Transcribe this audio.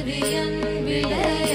மேவியன்